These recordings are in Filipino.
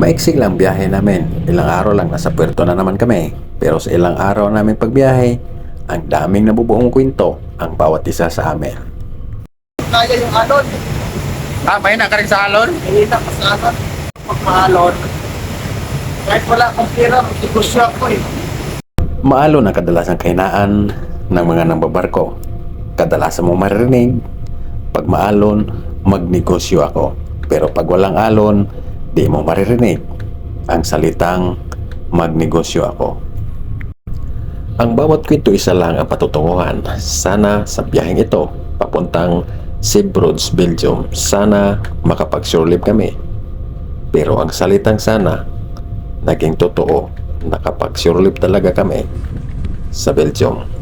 Maiksig lang biyahe namin. Ilang araw lang nasa puerto na naman kami. Pero sa ilang araw namin pagbiyahe, ang daming nabubuong kwento ang bawat isa sa amin. Kaya yung alon. Ah, may na ka rin sa alon? Mahina pa sa alon. Pag maalon. Kahit wala akong pera, magkikosyo ako eh. Maalon ang kadalasang kahinaan ng mga nambabarko. Kadalasan mo maririnig, pag maalon, magnegosyo ako. Pero pag walang alon, di mo maririnig ang salitang magnegosyo ako. Ang bawat kwento isa lang ang patutunguhan. Sana sa biyaheng ito, papuntang Seabroads, Belgium, sana makapag-surelive kami. Pero ang salitang sana, naging totoo, nakapag-surelive talaga kami sa Belgium.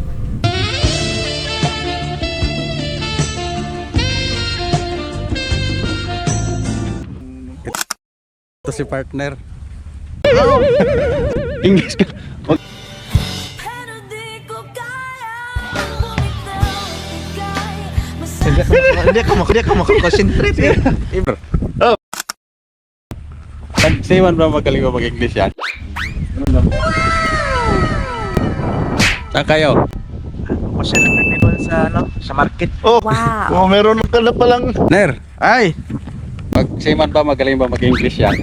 Ito si partner. English ka. Ibigay Hindi ako mak- hindi ako makakonsentrate eh. Nagsiman ba magaling ba mag-English yan? Saan kayo? Lang kami doon sa ano, sa market. Oh, Wow. oh meron ka na palang Ner, ay! Magsiman ba magaling ba mag-English yan?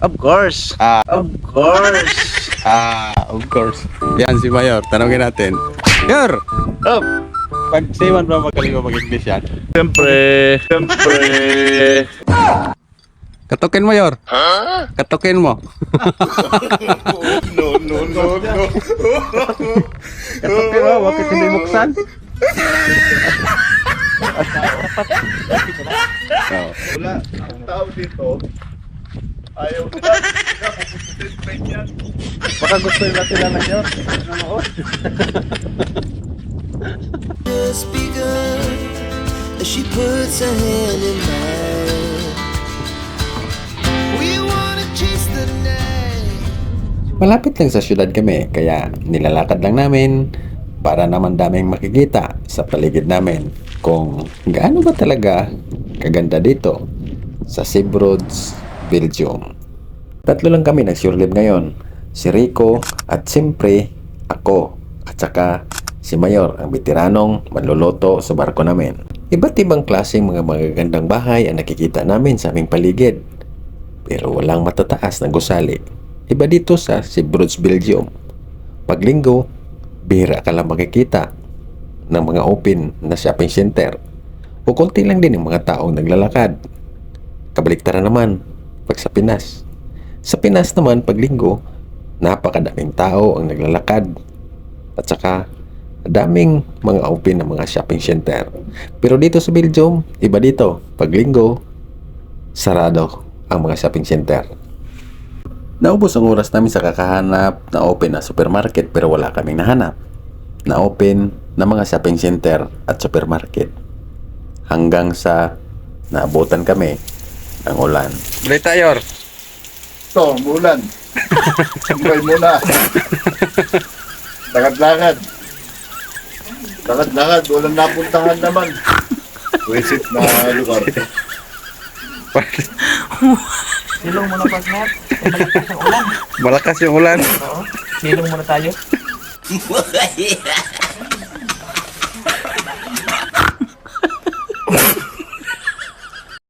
Of course. Ah, Of course. ah, of course. Yan si Mayor, tanongin natin. Mayor! Oh, Magsiman ba magaling ba mag-English yan? siyempre, siyempre. Katukin mo, Yor. Katukin mo. No, no, no, no. Katukin mo, bakit hindi buksan? oh. Wala, ang tao dito, ayaw nila, nila pupusutin yan. Baka gusto nila sila na yun. Nanonood. just begun as she puts her hand in mine. We wanna chase the night. Malapit lang sa syudad kami, kaya nilalakad lang namin para naman daming makikita sa paligid namin kung gaano ba talaga kaganda dito sa Seabroads, Belgium. Tatlo lang kami nag-surelive ngayon. Si Rico at siyempre ako at saka si Mayor, ang veteranong manluluto sa barko namin. Iba't ibang klaseng mga magagandang bahay ang nakikita namin sa aming paligid. Pero walang matataas na gusali. Iba dito sa Seabroads, Belgium. Pag linggo, bihira ka lang makikita ng mga open na shopping center. O konti lang din ang mga taong naglalakad. Kabaliktaran naman pag sa Pinas. Sa Pinas naman, pag linggo, napakadaming tao ang naglalakad. At saka, daming mga open na mga shopping center. Pero dito sa Belgium, iba dito. Pag linggo, sarado ang mga shopping center. Naubos ang oras namin sa kakahanap na open na supermarket pero wala kaming nahanap. Na open na mga shopping center at supermarket. Hanggang sa naabutan kami ng ulan. Balita, Yor. Ito, mulan. Sambay muna. Lakad-lakad. Lakad-lakad, walang napuntahan naman. Visit na lugar. Silong muna partner. Malakas ang ulan. Malakas yung ulan. Oo. Silong muna tayo.